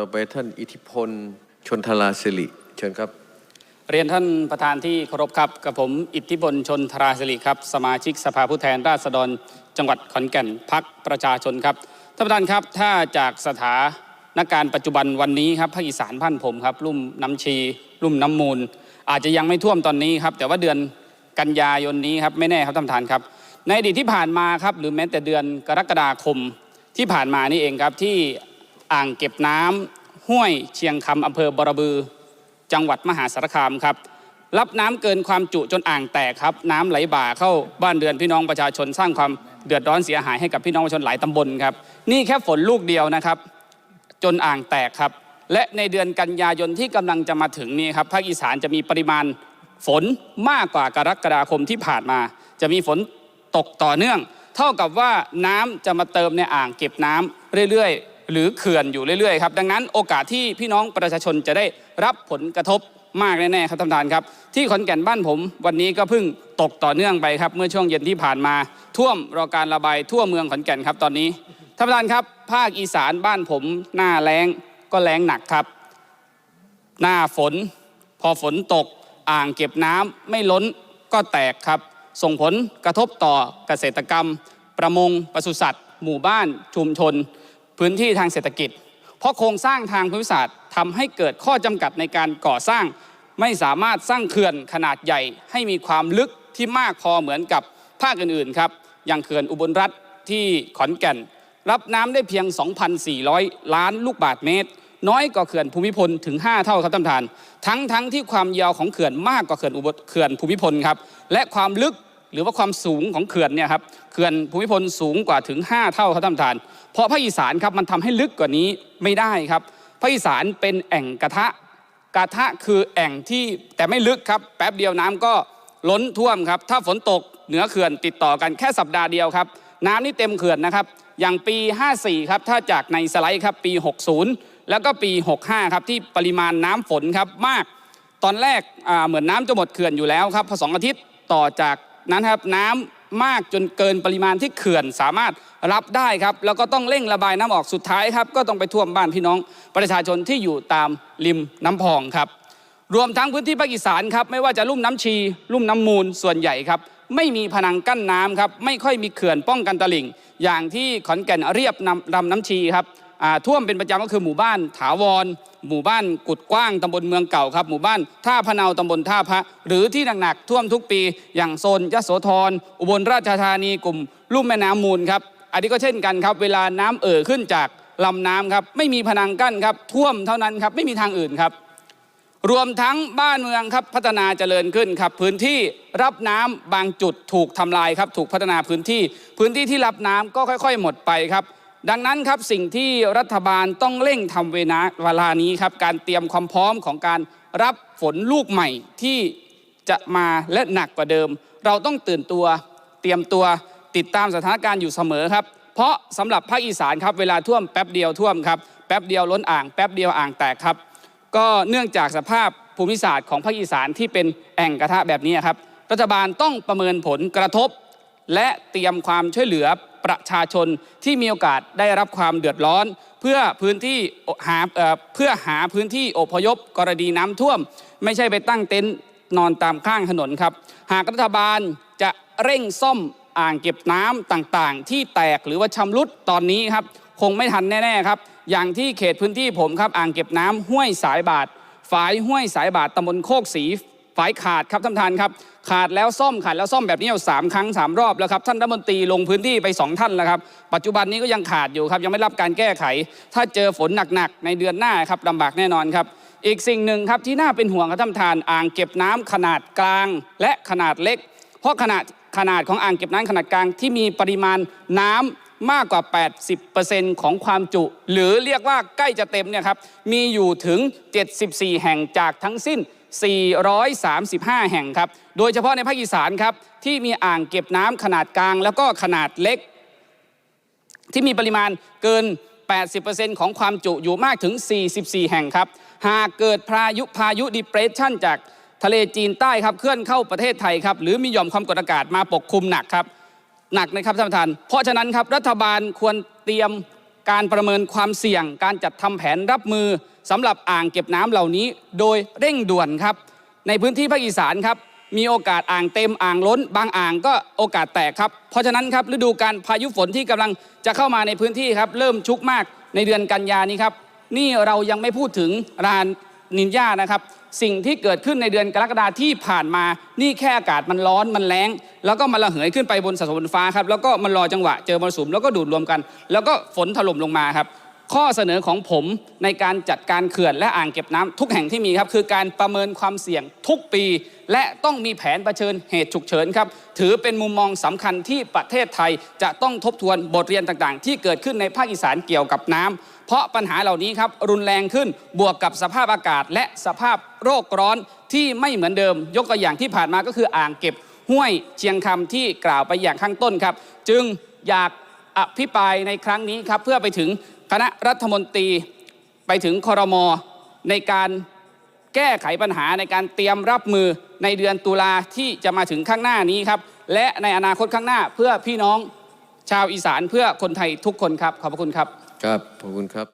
ต่อไปท่านอิทธิพล ชนทลาสิริเชิญครับ เรียนท่านประธานที่เคารพครับกับผมอิทธิพลชนทราสิริครับ สมาชิกสภาผู้แทนราษฎร จังหวัดขอนแก่นพักประชาชนครับท่านประธานครับถ้าจากสถานการณ์ปัจจุบันวันนี้ครับภาคอีสานบ้านผมครับลุ่มน้ำชี ลุ่มน้ำมูล อาจจะยังไม่ท่วมตอนนี้ครับแต่ว่าเดือนกันยายนนี้ครับไม่แน่ครับท่านประธานครับ ในอดีตที่ผ่านมาครับหรือแม้แต่เดือนกรกฎาคมที่ผ่านมานี่เองครับที่ อ่างเก็บน้ำห้วยเชียงคำอำเภอบรบือ จังหวัดมหาสารคามครับ รับน้ำเกินความจุจนอ่างแตกครับ น้ำไหลบ่าเข้าบ้านเรือนพี่น้องประชาชนสร้างความเดือดร้อนเสียหายให้กับพี่น้องประชาชนหลายตำบลครับ นี่แค่ฝนลูกเดียวนะครับ จนอ่างแตกครับ และในเดือนกันยายนที่กำลังจะมาถึงนี้ครับภาคอีสานจะมีปริมาณฝนมากกว่ากรกฎาคมที่ผ่านมา จะมีฝนตกต่อเนื่อง เท่ากับว่าน้ำจะมาเติมในอ่างเก็บน้ำเรื่อยๆ หรือเขื่อนอยู่เรื่อยๆครับดังนั้นโอกาสที่พี่น้องประชาชนจะได้รับผลกระทบมากแน่ๆครับท่านประธานครับ ที่ขอนแก่นบ้านผม วันนี้ก็เพิ่งตกต่อเนื่องไปครับเมื่อช่วงเย็นที่ผ่านมา ท่วมรอการระบายทั่วเมืองขอนแก่นครับตอนนี้ท่านประธานครับ ภาคอีสานบ้านผมหน้าแล้งก็แล้งหนักครับ หน้าฝน พอฝนตกอ่างเก็บน้ำไม่ล้นก็แตกครับ ส่งผลกระทบต่อเกษตรกรรม ประมงปศุสัตว์ หมู่บ้านชุมชน พื้นที่ทางเศรษฐกิจ เพราะโครงสร้างทางภูมิศาสตร์ทำให้เกิดข้อจำกัดในการก่อสร้าง ไม่สามารถสร้างเขื่อนขนาดใหญ่ ให้มีความลึกที่มากพอเหมือนกับภาคอื่นๆครับอย่างเขื่อนอุบลรัฐที่ขอนแก่น รับน้ำได้เพียง 2,400 ล้านลูกบาศก์เมตร น้อยกว่าเขื่อนภูมิพลถึง 5 เท่าครับท่านประธาน ทั้งทั้งที่ความยาวของเขื่อนมากกว่าเขื่อนอุบลเขื่อนภูมิพลครับและความลึก หรือว่าความสูงของเขื่อนเนี่ยครับเขื่อนภูมิพลสูงกว่าถึง 5 เท่าครับท่านประธาน เพราะภาคอีสานครับมันทำให้ลึกกว่านี้ไม่ได้ครับภาคอีสานเป็นแอ่งกระทะกระทะคือแอ่งที่แต่ไม่ลึกครับแป๊บเดียวน้ำก็ล้นท่วมครับถ้าฝนตกเหนือเขื่อนติดต่อกันแค่สัปดาห์เดียวครับน้ำนี่เต็มเขื่อนนะครับอย่างปี 54 ครับถ้าจากในสไลด์ครับปี 60 แล้วก็ปี 65 ครับที่ปริมาณน้ำฝนครับมาก ตอนแรกเหมือนน้ำจะหมดเขื่อนอยู่แล้วครับพอสองอาทิตย์ต่อจาก นั้นครับน้ำมากจนเกินปริมาณที่เขื่อนสามารถรับได้ครับ แล้วก็ต้องเร่งระบายน้ำออกสุดท้ายครับ ก็ต้องไปท่วมบ้านพี่น้องประชาชนที่อยู่ตามริมน้ำพองครับ รวมทั้งพื้นที่ภาคอีสานครับ ไม่ว่าจะลุ่มน้ำชี ลุ่มน้ำมูลส่วนใหญ่ครับ ไม่มีผนังกั้นน้ำครับ ไม่ค่อยมีเขื่อนป้องกันตลิ่ง อย่างที่ขอนแก่นเรียบนำลำน้ำชีครับ ท่วมเป็นประจำก็คือหมู่บ้านถาวร หมู่บ้านกุดกว้างตำบลเมืองเก่าครับ หมู่บ้านท่าพะเนาตำบลท่าพระหรือที่หนักๆท่วมทุกปี อย่างโซนยโสธรอุบลราชธานีกลุ่มลุ่มแม่น้ำมูลครับอันนี้ก็เช่นกันครับ เวลาน้ำเอ่อขึ้นจากลำน้ำครับ ไม่มีผนังกั้นครับ ท่วมเท่านั้นครับ ไม่มีทางอื่นครับ รวมทั้งบ้านเมืองครับ พัฒนาเจริญขึ้นครับ พื้นที่รับน้ำบางจุดถูกทำลายครับ ถูกพัฒนาพื้นที่ พื้นที่ที่รับน้ำก็ค่อย ๆ หมดไปครับ ดังนั้นครับสิ่งที่รัฐบาลต้องเร่งทำเวลาเวลานี้ครับการเตรียมความพร้อมของการรับฝนลูกใหม่ที่จะมาและหนักกว่าเดิม เราต้องตื่นตัวเตรียมตัวติดตามสถานการณ์อยู่เสมอครับ เพราะสำหรับภาคอีสานครับเวลาท่วมแป๊บเดียวท่วมครับแป๊บเดียวล้นอ่างแป๊บเดียวอ่างแตกครับ ก็เนื่องจากสภาพภูมิศาสตร์ของภาคอีสานที่เป็นแอ่งกระทะแบบนี้ครับรัฐบาลต้องประเมินผลกระทบ และเตรียมความช่วยเหลือประชาชนที่มีโอกาสได้รับความเดือดร้อน เพื่อพื้นที่หาเเพื่อหาพื้นที่อพยพกรณีน้ำท่วม ไม่ใช่ไปตั้งเต็นท์นอนตามข้างถนนครับ หากรัฐบาลจะเร่งซ่อมอ่างเก็บน้ำต่างๆ ที่แตกหรือว่าชำรุดตอนนี้ครับ คงไม่ทันแน่ๆครับ อย่างที่เขตพื้นที่ผมครับอ่างเก็บน้ำห้วยสายบาทฝายห้วยสายบาทตำบลโคกศรี ฝายขาดครับท่านประธานครับ ขาดแล้วซ่อมขาดแล้วซ่อมแบบนี้อยู่สามครั้งสามรอบแล้วครับท่านรัฐมนตรีลงพื้นที่ไปสองท่านแล้วครับปัจจุบันนี้ก็ยังขาดอยู่ครับยังไม่รับการแก้ไข ถ้าเจอฝนหนักๆในเดือนหน้าครับลำบากแน่นอนครับอีกสิ่งหนึ่งครับที่น่าเป็นห่วงครับท่านประธานอ่างเก็บน้ำขนาดกลางและขนาดเล็ก เพราะขนาดขนาดของอ่างเก็บน้ำขนาดกลางที่มีปริมาณน้ำมากกว่า 80%ของความจุ หรือเรียกว่าใกล้จะเต็มเนี่ยครับ มีอยู่ถึง 74 แห่งจากทั้งสิ้น 435 แห่งครับ โดยเฉพาะในภาคอีสานครับ ที่มีอ่างเก็บน้ำขนาดกลาง แล้วก็ขนาดเล็ก ที่มีปริมาณเกิน 80%ของความจุอยู่มากถึง 44 แห่งครับ หากเกิดพายุพายุดิเปรสชันจากทะเลจีนใต้ครับ เคลื่อนเข้าประเทศไทยครับ หรือมีหย่อมความกดอากาศมาปกคลุมหนักครับ หนักนะครับท่านประธาน เพราะฉะนั้นครับรัฐบาลควรเตรียมการประเมินความเสี่ยง การจัดทำแผนรับมือ สำหรับอ่างเก็บน้ำเหล่านี้โดยเร่งด่วนครับ ในพื้นที่ภาคอีสานครับมีโอกาสอ่างเต็มอ่างล้น บางอ่างก็โอกาสแตกครับ เพราะฉะนั้นครับฤดูการพายุฝนที่กำลังจะเข้ามาในพื้นที่ครับ เริ่มชุกมากในเดือนกันยานี้ครับ นี่เรายังไม่พูดถึงรานนินยานะครับ สิ่งที่เกิดขึ้นในเดือนกรกฎาที่ผ่านมา นี่แค่อากาศมันร้อนมันแรงแล้วก็มันระเหยขึ้นไปบนสัดส่วนบนฟ้าครับแล้วก็มันรอจังหวะเจอมรสุมแล้วก็ดูดรวมกัน แล้วก็ฝนถล่มลงมาครับ ข้อเสนอของผมในการจัดการเขื่อนและอ่างเก็บน้ำทุกแห่งที่มีครับ คือการประเมินความเสี่ยงทุกปี และต้องมีแผนเผชิญเหตุฉุกเฉินครับ ถือเป็นมุมมองสำคัญที่ประเทศไทยจะต้องทบทวนบทเรียนต่างๆ ที่เกิดขึ้นในภาคอีสานเกี่ยวกับน้ำเพราะปัญหาเหล่านี้ครับรุนแรงขึ้นบวกกับสภาพอากาศ และสภาพโรคร้อนที่ไม่เหมือนเดิม ยกตัวอย่างที่ผ่านมาก็คืออ่างเก็บห้วยเชียงคำที่กล่าวไปอย่างข้างต้นครับ จึงอยากอภิปรายในครั้งนี้ครับเพื่อไปถึง คณะรัฐมนตรีไปถึงคอรมอในการแก้ไขปัญหาในการเตรียมรับมือในเดือนตุลาที่จะมาถึงข้างหน้านี้ครับ และในอนาคตข้างหน้าเพื่อพี่น้องชาวอีสานเพื่อคนไทยทุกคนครับ ขอบพระคุณครับ ครับ ขอบคุณครับ